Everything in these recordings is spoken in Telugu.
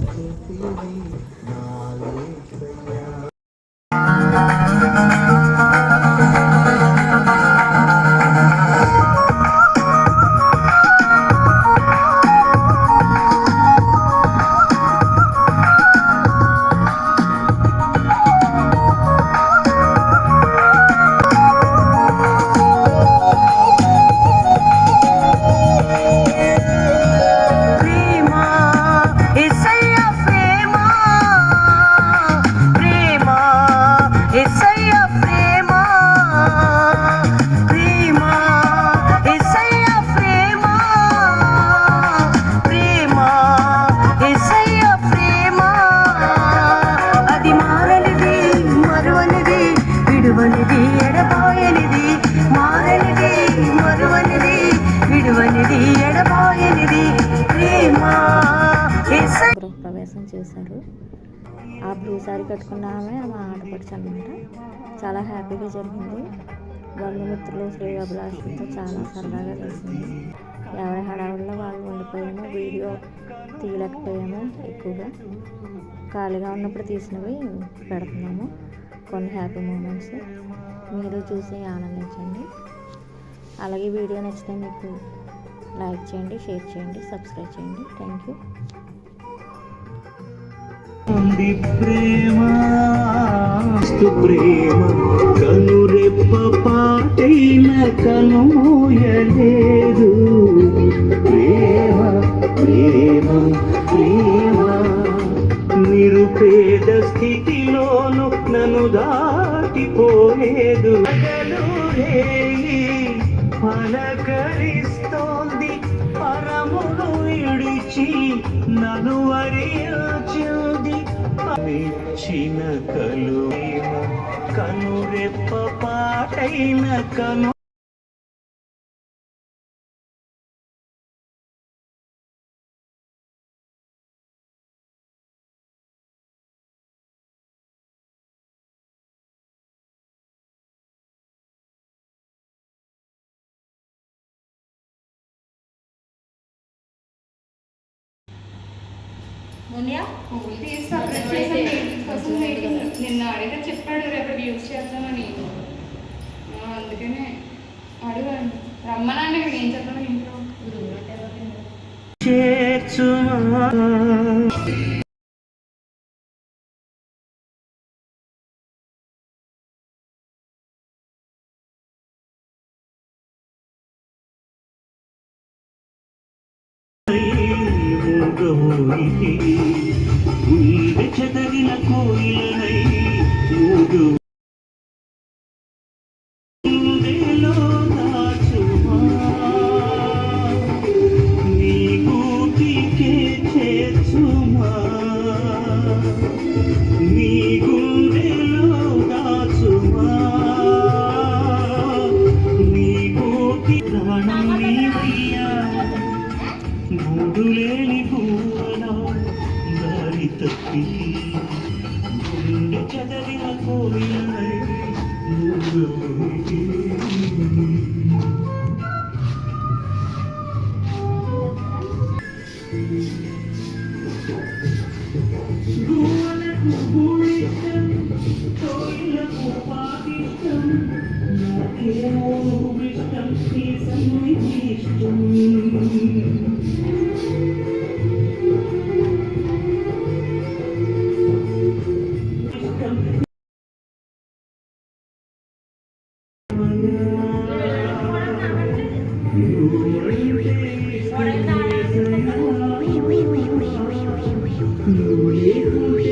birthday to you. శారీ ఆమె మా ఆడపడుచు అనమాట చాలా హ్యాపీగా జరిగింది. బంధుమిత్రులు శ్రీ అభిలాషులతో చాలా సరదాగా కలిసింది. ఎవరి హడావుల్లో వాళ్ళు ఉండిపోయాము వీడియో తీయలేకపోయాము ఎక్కువగా. ఖాళీగా ఉన్నప్పుడు తీసినవి పెడుతున్నాము. కొన్ని హ్యాపీ మూమెంట్స్. మీరు చూసి ఆనందించండి. అలాగే వీడియో నచ్చితే మీకు లైక్ చేయండి షేర్ చేయండి సబ్స్క్రైబ్ చేయండి. Thank you. ఉంది ప్రేమ స్తు ప్రేమ కనురెప్ప పాటైన కనుమూయలేదు ప్రేమ ప్రేమ ప్రేమ నిరుపేద స్థితిలోను నన్ను దాటిపోలేదు. పలకరిస్తోంది పరమును ఇడిచి నన్ను వరించింది మెచ్చిన కలు కనురెప్ప పాటైన కను నిన్న అడిగితే చెప్పాడు రేపటి యూజ్ చేస్తామని అందుకనే అడిగాను. రమ్మనండి ఇక్కడ ఏం చెప్పాలి ఇంట్లో? చేర్చుమా? మూగమోయి గుండె గూటి ప్రాణం నీవయ్యా గూడులేని లేని దారి తప్పి Holy.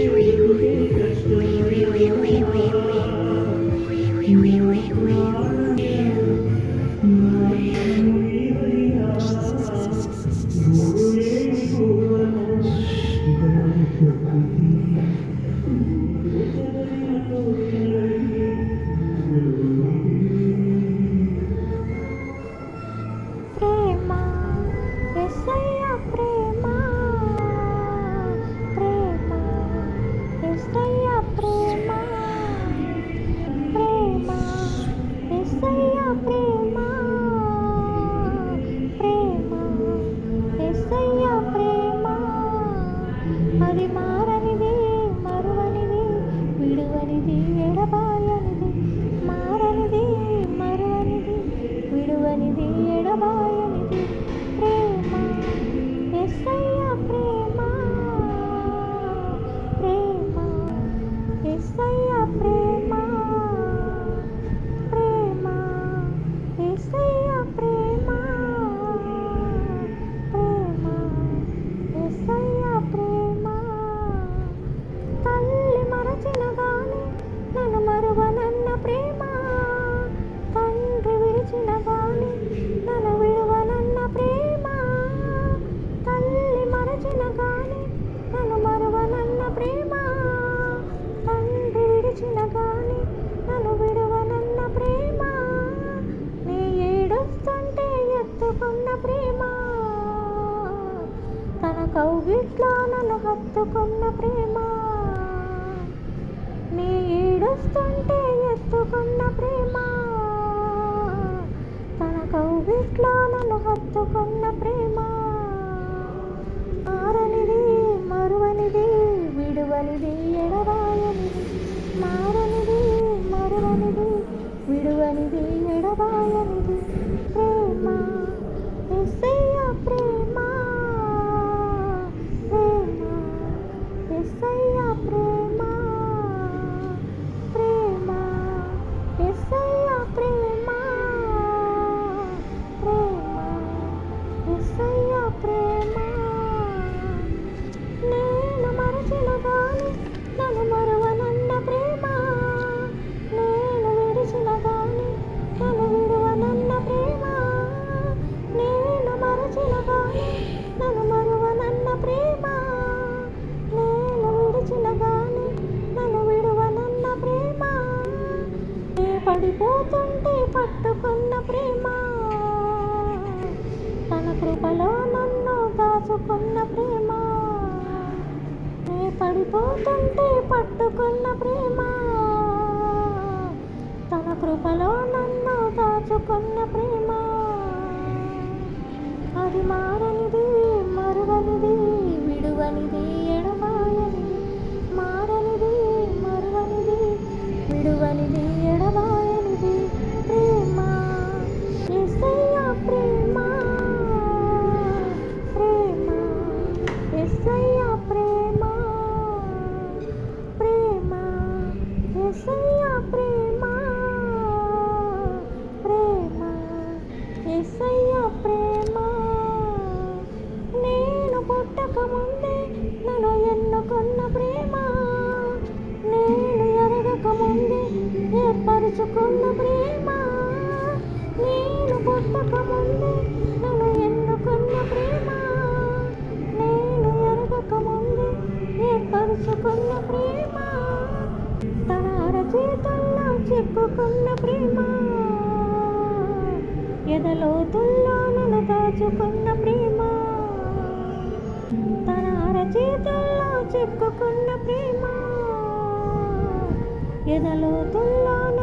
மனைவியே చూస్తుంటే ఎత్తుకున్న ప్రేమ. తన కౌగిట్లో నన్ను హత్తుకున్న ప్రేమ. కృపలో నన్ను దాచుకున్న ప్రేమ. నే పడిపోతుంటే పట్టుకున్న ప్రేమ. తన కృపలో నన్ను దాచుకున్న ప్రేమ. అది మారనిది మరువనిది పంచుకున్న ప్రేమ. నేను పుట్టక ముందే నన్ను ఎన్నుకున్న ప్రేమ. నేను ఎరగక ముందే ఏర్పరుచుకున్న ప్రేమ. తన చేతుల్లో చెక్కుకున్న ప్రేమ. ఎదలోతుల్లో నన్ను దాచుకున్న ప్రేమ. తన చేతుల్లో చెక్కుకున్న ప్రేమ. ఎదలోతుల్లో